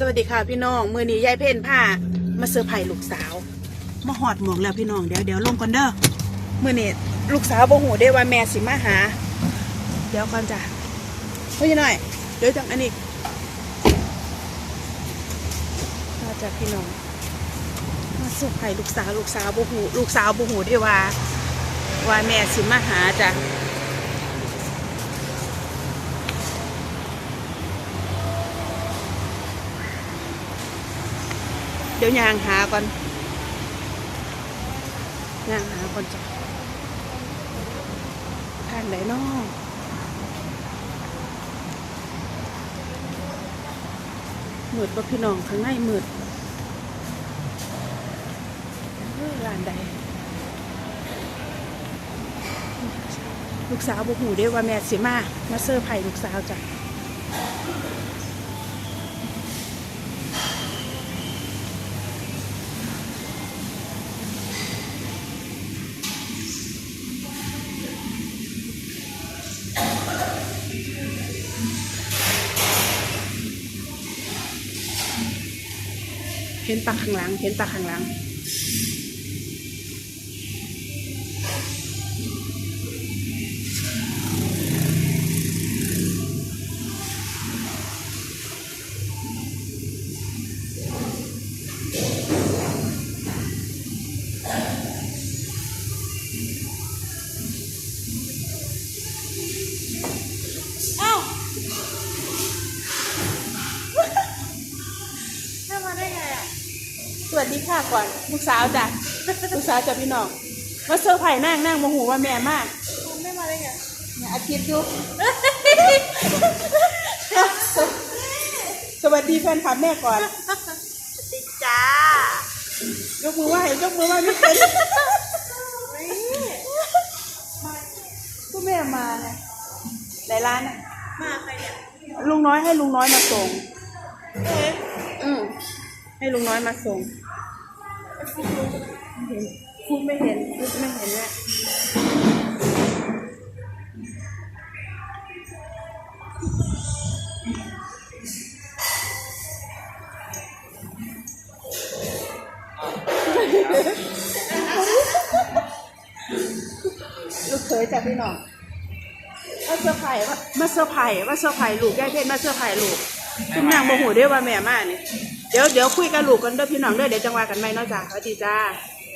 สวัสดีค่ะพี่น้อง มือนี้ยายเพ่นผ้ามาเซอร์ไพรส์ลูกสาว มาหอดหมวกแล้วพี่น้องเดี๋ยวเดี๋ยวลงก่อนเด้อมือนี้ลูกสาวโบหูได้ว่าแม่สิมาหา เดี๋ยวก่อนจ้ะเฮ้ยหน่อย เดี๋ยวจังอันนี้มาจากพี่น้อง มาเซอร์ไพรส์ลูกสาวลูกสาวโบหูลูกสาวโบหูได้ว่า ว่าแม่สิมาหาจ้ะ เดี๋ยวยางหาก่อนยางหาก่อนจ้ะทางไหนน้อมืดป่ะพี่น้องข้างในมืดเอ้ยร้านใดลูกสาวบอกหูเด้ว่าแม่สิมา มาเซอร์ไผ่ลูกสาวจ้ะ เห็นปากข้างหลัง เห็นปากข้างหลัง อ้าวแม่มาได้ไงอะ สวัสดีค่ะก่อนลูกสาวจ้ะลูกสาวจ้ะพี่น้องมาเซอร์ไพรส์นั่งนั่งโมโหว่าแม่มากแม่มาได้ไงเนี่ยอาทิตย์อยู่สวัสดีแฟนคลับแม่ก่อนติดจ้ายกมือไหว้ยกมือไหว้ไม่เป็นก็แม่มาไงในร้านน่ะมาใครเนี่ยลุงน้อยให้ลุงน้อยมาส่งเอ๊ะอืม ให้ลุงน้อยมาส่งเห็นพูดไม่เห็นพูดไม่เห็นเนี่ลูกเคยจากพี่น้องมาเซอร์ไพรส์ว่ามาเซอร์ไพรส์ว่าเซอร์ไพรส์ลูกยายเพชรมาเซอร์ไพรส์ลูกคุณนางโมโหได้ว่าแม่มาเนี่ย เดี๋ยวเดี๋ยวคุยกับลูกกันเด้อพี่น้องเด้อเดี๋ยวจังว่ากันไหมเนาะจ้าสวัสดีจ้า